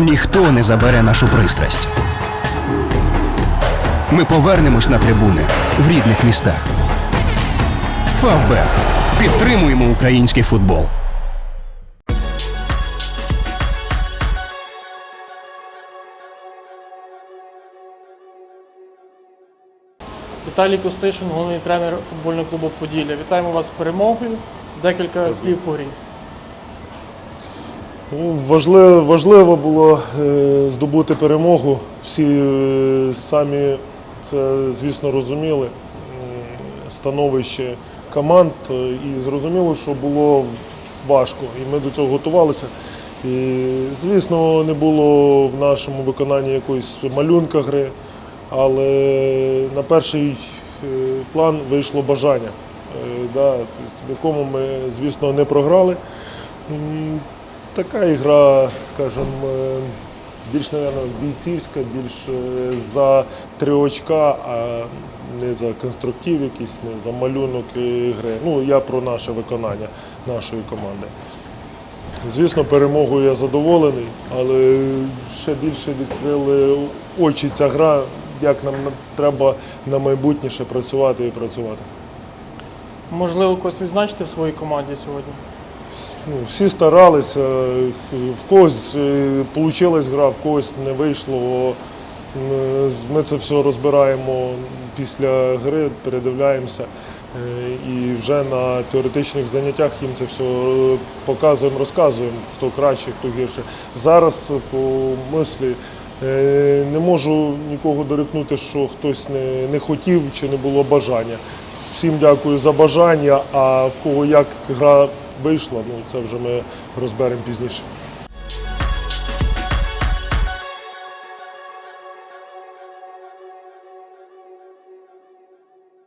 Ніхто не забере нашу пристрасть. Ми повернемось на трибуни в рідних містах. Фавбет. Підтримуємо український футбол. Віталій Костишин, головний тренер футбольного клубу Поділля. Вітаємо вас з перемогою. Декілька слів по грі. Ну, Важливо, важливо було е, здобути перемогу. Всі е, самі це, звісно, розуміли. Становище команд е, і зрозуміло, що було важко. І ми до цього готувалися. І, звісно, не було в нашому виконанні якоїсь малюнка гри, але на перший план вийшло бажання, в якому ми, звісно, не програли. Така ігра, скажімо, е, більш, мабуть, бійцівська, більш е, за три очка, а не за конструктив якийсь, не за малюнок гри. Ну, я про наше виконання нашої команди. Звісно, перемогою я задоволений, але ще більше відкрили очі ця гра, як нам треба на майбутнє ще працювати і працювати. Можливо, когось відзначити в своїй команді сьогодні. Ну, всі старалися, в когось вийшла гра, в когось не вийшло. Ми це все розбираємо після гри, передивляємося. Е, І вже на теоретичних заняттях їм це все е, показуємо, розказуємо, хто краще, хто гірше. Зараз по мислі е, не можу нікого дорікнути, що хтось не, не хотів чи не було бажання. Всім дякую за бажання, а в кого як гра вийшла, ну це вже ми розберемо пізніше.